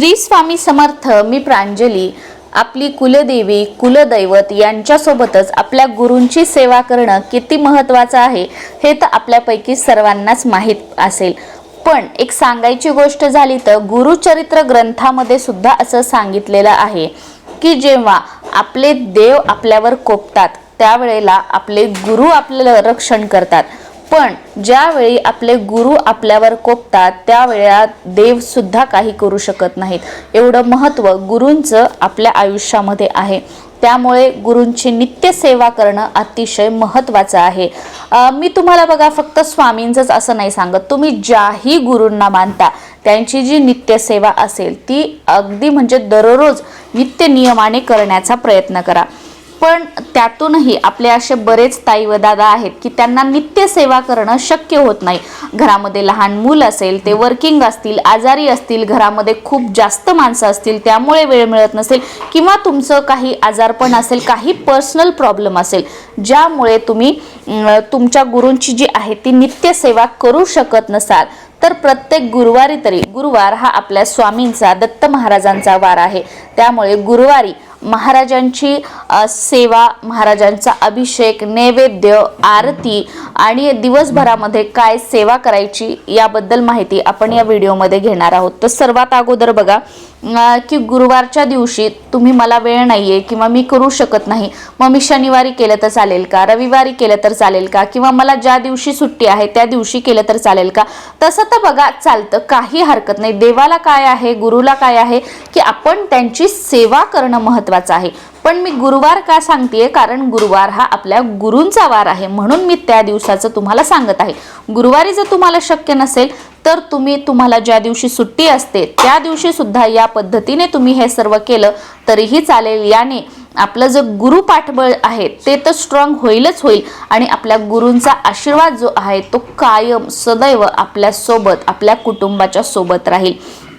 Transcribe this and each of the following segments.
श्री स्वामी समर्थ मी प्रांजली आपली कुलदेवी कुलदैवत यांच्यासोबतच आपल्या गुरूंची सेवा करणं किती महत्त्वाचं आहे हे तर आपल्यापैकी सर्वांनाच माहीत असेल. पण एक सांगायची गोष्ट झाली तर गुरुचरित्र ग्रंथामध्ये सुद्धा असं सांगितलेलं आहे की जेव्हा आपले देव आपल्यावर कोपतात त्यावेळेला आपले गुरु आपल्याला रक्षण करतात. पण ज्यावेळी आपले गुरु आपल्यावर कोपतात त्यावेळेला देवसुद्धा काही करू शकत नाहीत. एवढं महत्त्व गुरूंचं आपल्या आयुष्यामध्ये आहे. त्यामुळे गुरूंची नित्य सेवा करणं अतिशय महत्त्वाचं आहे. मी तुम्हाला बघा फक्त स्वामींचंच असं नाही सांगत. तुम्ही ज्याही गुरूंना मानता त्यांची जी नित्य सेवा असेल ती अगदी म्हणजे दररोज नित्य नियमाने करण्याचा प्रयत्न करा. पण त्यातूनही आपले असे बरेच ताई व दादा आहेत की त्यांना नित्य सेवा करणं शक्य होत नाही. घरामध्ये लहान मूल असेल ते वर्किंग असतील आजारी असतील घरामध्ये खूप जास्त माणसं असतील त्यामुळे वेळ मिळत नसेल किंवा तुमचं काही आजारपण असेल काही पर्सनल प्रॉब्लेम असेल ज्यामुळे तुम्ही तुमच्या गुरूंची जी आहे ती नित्य सेवा करू शकत नसाल तर प्रत्येक गुरुवारी तरी गुरुवार हा आपल्या स्वामींचा दत्त महाराजांचा वार आहे. त्यामुळे गुरुवारी महाराजांची सेवा महाराजांचा अभिषेक नैवेद्य आरती आणि दिवसभरामध्ये काय सेवा करायची याबद्दल माहिती आपण या व्हिडिओमध्ये घेणार आहोत. तर सर्वात अगोदर बघा की गुरुवारच्या दिवशी तुम्ही मला वेळ नाही आहे किंवा मी करू शकत नाही मग मी शनिवारी केलं तर चालेल का? रविवारी केलं तर चालेल का? किंवा मला ज्या दिवशी सुट्टी आहे त्या दिवशी केलं तर चालेल का? तसं तर बघा चालतं. काही हरकत नाही. देवाला काय आहे गुरुला काय आहे की आपण त्यांची सेवा करणं महत्त्वाचं आहे. पण मी गुरुवार का सांगतेय? कारण गुरुवार हा आपल्या गुरूंचा वार आहे. म्हणून मी त्या दिवसाचं तुम्हाला सांगत आहे. गुरुवारी जर तुम्हाला शक्य नसेल तर तुम्ही तुम्हाला ज्या दिवशी सुट्टी असते त्या दिवशी सुद्धा या पद्धतीने तुम्ही हे सर्व केलं तरीही चालेल. याने आपलं जे गुरु पाठबळ आहे ते तर स्ट्रॉंग होईलच होईल. आणि आपल्या गुरूंचा आशीर्वाद जो आहे तो कायम सदैव आपल्यासोबत आपल्या कुटुंबाच्या सोबत राहील.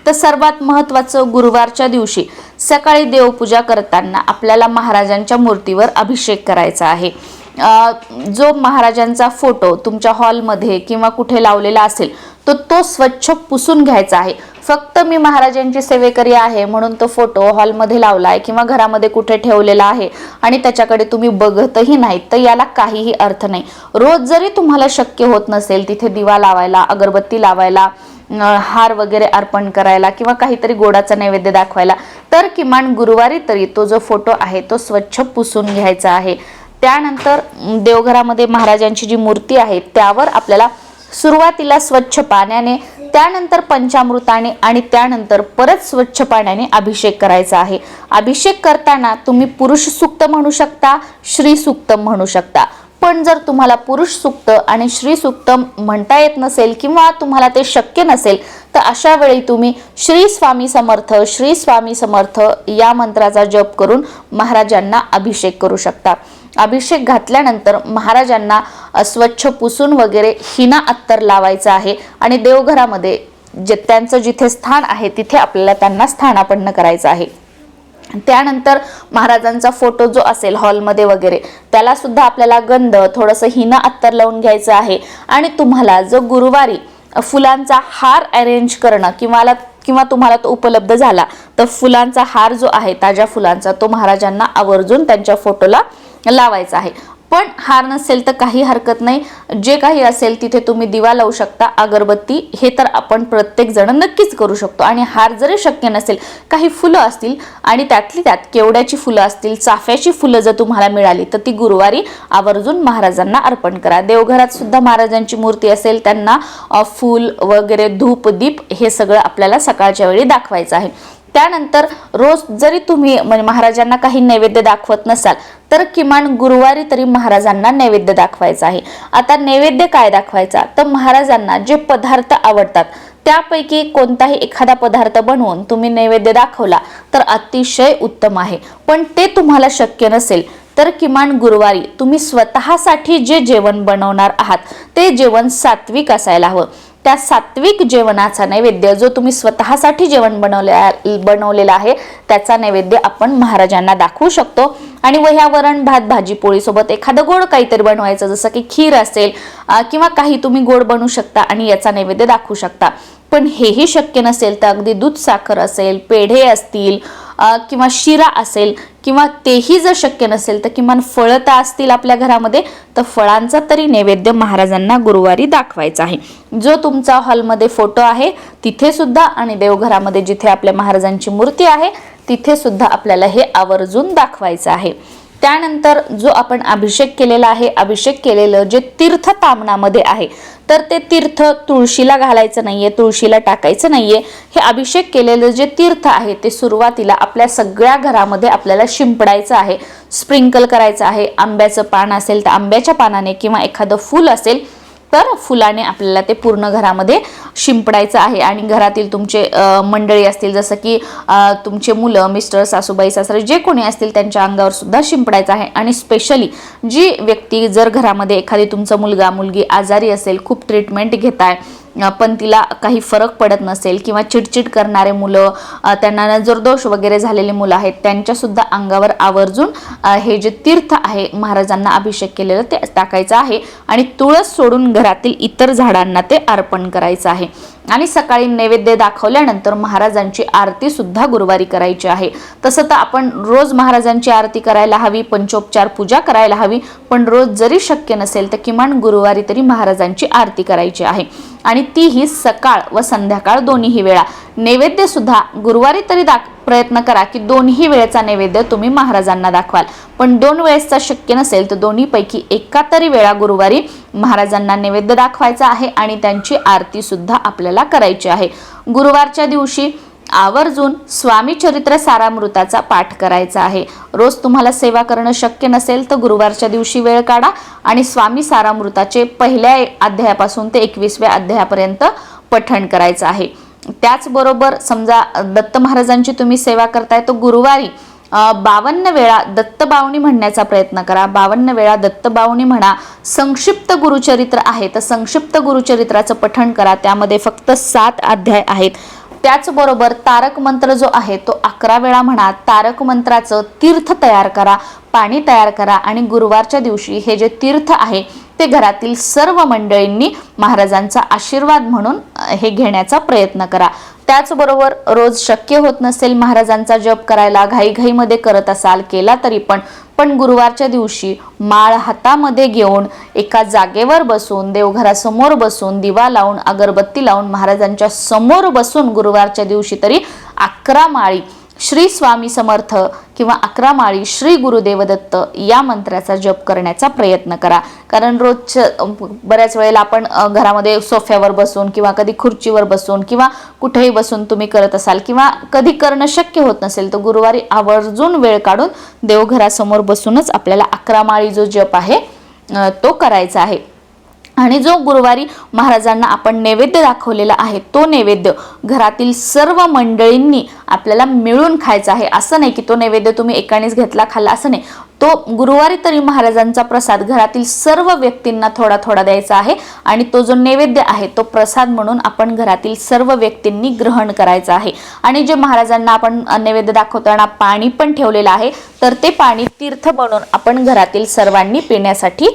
तर सर्वात महत्त्वाचं गुरुवारच्या दिवशी सकाळी देवपूजा करताना आपल्याला महाराजांच्या मूर्तीवर अभिषेक करायचा आहे. जो महाराजांचा फोटो तुमच्या हॉलमध्ये किंवा कुठे लावलेला असेल तर तो स्वच्छ पुसून घ्यायचा आहे. फक्त मी महाराजांची सेवेकरी आहे म्हणून तो फोटो हॉलमध्ये लावला आहे किंवा घरामध्ये कुठे ठेवलेला आहे आणि त्याच्याकडे तुम्ही बघतही नाहीत तर याला काहीही अर्थ नाही. रोज जरी तुम्हाला शक्य होत नसेल तिथे दिवा लावायला अगरबत्ती लावायला हार वगैरे अर्पण करायला किंवा काहीतरी गोडाचा नैवेद्य दाखवायला तर किमान गुरुवारी तरी तो जो फोटो आहे तो स्वच्छ पुसून घ्यायचा आहे. त्यानंतर देवघरामध्ये महाराजांची जी मूर्ती आहे त्यावर आपल्याला सुरुवातीला स्वच्छ पाण्याने त्यानंतर पंचामृताने आणि त्यानंतर परत स्वच्छ पाण्याने अभिषेक करायचा आहे. अभिषेक करताना तुम्ही पुरुष सुक्त म्हणू शकता श्री सुक्त म्हणू शकता. पण जर तुम्हाला पुरुष सुक्त आणि श्री सुक्त म्हणता येत नसेल किंवा तुम्हाला ते शक्य नसेल तर अशा वेळी तुम्ही श्री स्वामी समर्थ श्री स्वामी समर्थ या मंत्राचा जप करून महाराजांना अभिषेक करू शकता. अभिषेक घातल्यानंतर महाराजांना अस्वच्छ स्वच्छ पुसून वगैरे हिना अत्तर लावायचं आहे आणि देवघरामध्ये जे त्यांचं जिथे स्थान आहे तिथे आपल्याला त्यांना स्थानापन्न करायचं आहे. त्यानंतर महाराजांचा फोटो जो असेल हॉलमध्ये वगैरे त्याला सुद्धा आपल्याला गंध थोडंसं हिनं अत्तर लावून घ्यायचं आहे. आणि तुम्हाला जो गुरुवारी फुलांचा हार अरेंज करणं किंवा किंवा तुम्हाला तो उपलब्ध झाला तर फुलांचा हार जो आहे ताज्या फुलांचा तो महाराजांना आवर्जून त्यांच्या फोटोला लावायचा आहे. पण हार नसेल तर काही हरकत नाही. जे काही असेल तिथे तुम्ही दिवा लावू शकता अगरबत्ती. हे तर आपण प्रत्येक जण नक्कीच करू शकतो. आणि हार जरी शक्य नसेल काही फुलं असतील आणि त्यातली त्यात केवड्याची फुलं असतील चाफ्याची फुलं जर तुम्हाला मिळाली तर ती गुरुवारी आवर्जून महाराजांना अर्पण करा. देवघरात सुद्धा महाराजांची मूर्ती असेल त्यांना फूल वगैरे धूप दीप हे सगळं आपल्याला सकाळच्या वेळी दाखवायचं आहे. त्यानंतर रोज जरी तुम्ही म्हणजे महाराजांना काही नैवेद्य दाखवत नसाल तर किमान गुरुवारी तरी महाराजांना नैवेद्य दाखवायचा आहे. आता नैवेद्य काय दाखवायचा? तर महाराजांना जे पदार्थ आवडतात त्यापैकी कोणताही एखादा पदार्थ बनवून तुम्ही नैवेद्य दाखवला तर अतिशय उत्तम आहे. पण ते तुम्हाला शक्य नसेल तर किमान गुरुवारी तुम्ही स्वतःसाठी जे जेवण बनवणार आहात ते जेवण सात्विक असायला हवं. त्या सात्विक जेवणाचा नैवेद्य जो तुम्ही स्वतःसाठी जेवण बनवले बनवलेला आहे त्याचा नैवेद्य आपण महाराजांना दाखवू शकतो. आणि वह्यावरण वरण भात भाजी पोळीसोबत एखादं गोड काहीतरी बनवायचं जसं की खीर असेल किंवा काही तुम्ही गोड बनवू शकता आणि याचा नैवेद्य दाखवू शकता. पण हेही शक्य नसेल तर अगदी दूध साखर असेल पेढे असतील किंवा शिरा असेल किंवा तेही जर शक्य नसेल तर किमान फळं तर असतील आपल्या घरामध्ये तर फळांचा तरी नैवेद्य महाराजांना गुरुवारी दाखवायचा आहे. जो तुमचा हॉलमध्ये फोटो आहे तिथे सुद्धा आणि देवघरामध्ये जिथे आपल्या महाराजांची मूर्ती आहे तिथे सुद्धा आपल्याला हे आवर्जून दाखवायचं आहे. त्यानंतर जो आपण अभिषेक केलेला आहे अभिषेक केलेलं जे तीर्थ तामणामध्ये आहे तर ते तीर्थ तुळशीला घालायचं नाहीये तुळशीला टाकायचं नाहीये. हे अभिषेक केलेलं जे तीर्थ आहे ते सुरुवातीला आपल्या सगळ्या घरामध्ये आपल्याला शिंपडायचं आहे स्प्रिंकल करायचं आहे. आंब्याचं पान असेल तर आंब्याच्या पानाने किंवा एखादं फूल असेल तर फुलाने आपल्याला ते पूर्ण घरामध्ये शिंपडायचं आहे. आणि घरातील तुमचे मंडळी असतील जसं की तुमचे मुलं मिस्टर सासूबाई सासरे जे कोणी असतील त्यांच्या अंगावर सुद्धा शिंपडायचं आहे. आणि स्पेशली जी व्यक्ती जर घरामध्ये एखादी तुमचा मुलगा मुलगी आजारी असेल खूप ट्रीटमेंट घेत आहे पण तिला काही फरक पडत नसेल किंवा चिडचिड करणारे मुलं त्यांना नजरदोष वगैरे झालेले मुलं आहेत त्यांच्यासुद्धा अंगावर आवर्जून हे जे तीर्थ आहे महाराजांना अभिषेक केलेलं ते टाकायचं आहे आणि तुळस सोडून घरातील इतर झाडांना ते अर्पण करायचं आहे. आणि सकाळी नैवेद्य दाखवल्यानंतर महाराजांची आरती सुद्धा गुरुवारी करायची आहे. तसं तर आपण रोज महाराजांची आरती करायला हवी पंचोपचार पूजा करायला हवी पण रोज जरी शक्य नसेल तर किमान गुरुवारी तरी महाराजांची आरती करायची आहे. आणि तीही सकाळ व संध्याकाळ दोन्हीही वेळा. नैवेद्य सुद्धा गुरुवारी तरी दाख प्रयत्न करा की दोन्ही वेळेचा नैवेद्य तुम्ही महाराजांना दाखवाल. पण दोन वेळेसचा शक्य नसेल तर दोन्हीपैकी एका तरी वेळा गुरुवारी महाराजांना नैवेद्य दाखवायचा आहे आणि त्यांची आरती सुद्धा आपल्याला करायची आहे. गुरुवारच्या दिवशी आवर्जून स्वामी चरित्र सारामृताचा पाठ करायचा आहे. रोज तुम्हाला सेवा करणं शक्य नसेल तर गुरुवारच्या दिवशी वेळ काढा आणि स्वामी सारामृताचे पहिल्या अध्यायापासून ते एकवीसव्या अध्यायापर्यंत पठण करायचं आहे. त्याचबरोबर समजा दत्त महाराजांची तुम्ही सेवा करताय तर गुरुवारी बावन्न वेळा दत्तबावणी म्हणण्याचा प्रयत्न करा. बावन्न वेळा दत्तबावणी म्हणा संक्षिप्त गुरुचरित्र आहे तर संक्षिप्त गुरुचरित्राचं पठण करा. त्यामध्ये फक्त सात अध्याय आहेत. त्याचबरोबर तारक मंत्र जो आहे तो अकरा वेळा म्हणा तारक मंत्राचं तीर्थ तयार करा पाणी तयार करा आणि गुरुवारच्या दिवशी हे जे तीर्थ आहे ते घरातील सर्व मंडळींनी महाराजांचा आशीर्वाद म्हणून हे घेण्याचा प्रयत्न करा. त्याचबरोबर रोज शक्य होत नसेल महाराजांचा जप करायला घाईघाईमध्ये करत असाल केला तरी पण पण गुरुवारच्या दिवशी माळ हातामध्ये घेऊन एका जागेवर बसून देवघरासमोर बसून दिवा लावून अगरबत्ती लावून महाराजांच्या समोर बसून गुरुवारच्या दिवशी तरी अकरा माळी श्री स्वामी समर्थ किंवा अकरा माळी श्री गुरुदेवदत्त या मंत्राचा जप करण्याचा प्रयत्न करा. कारण रोजच्या बऱ्याच वेळेला आपण घरामध्ये सोफ्यावर बसून किंवा कधी खुर्चीवर बसून किंवा कुठेही बसून तुम्ही करत असाल किंवा कधी करणं शक्य होत नसेल तर गुरुवारी आवर्जून वेळ काढून देवघरासमोर बसूनच आपल्याला अकरा माळी जो जप आहे तो करायचा आहे. आणि जो गुरुवारी महाराजांना आपण नैवेद्य दाखवलेला आहे तो नैवेद्य घरातील सर्व मंडळींनी आपल्याला मिळून खायचा आहे. असं नाही की तो नैवेद्य तुम्ही एकानेच घेतला खाल्ला असं नाही. तो गुरुवारी तरी महाराजांचा प्रसाद घरातील सर्व व्यक्तींना थोडा थोडा द्यायचा आहे आणि तो जो नैवेद्य आहे तो प्रसाद म्हणून आपण घरातील सर्व व्यक्तींनी ग्रहण करायचा आहे. आणि जे महाराजांना आपण नैवेद्य दाखवताना पाणी पण ठेवलेलं आहे तर ते पाणी तीर्थ बनवून आपण घरातील सर्वांनी पिण्यासाठी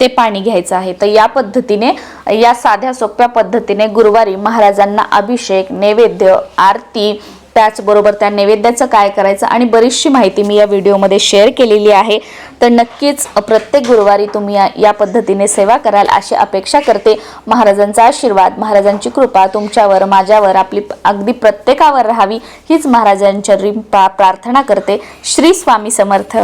ते पाणी घ्यायचं आहे. तर या पद्धतीने या साध्या सोप्या पद्धतीने गुरुवारी महाराजांना अभिषेक नैवेद्य आरती त्याचबरोबर त्या नैवेद्याचं काय करायचं आणि बरीचशी माहिती मी या व्हिडिओमध्ये शेअर केलेली आहे. तर नक्कीच प्रत्येक गुरुवारी तुम्ही या या पद्धतीने सेवा कराल अशी अपेक्षा करते. महाराजांचा आशीर्वाद महाराजांची कृपा तुमच्यावर माझ्यावर आपली अगदी प्रत्येकावर राहावी हीच महाराजांच्या रिंपा प्रार्थना करते. श्री स्वामी समर्थ.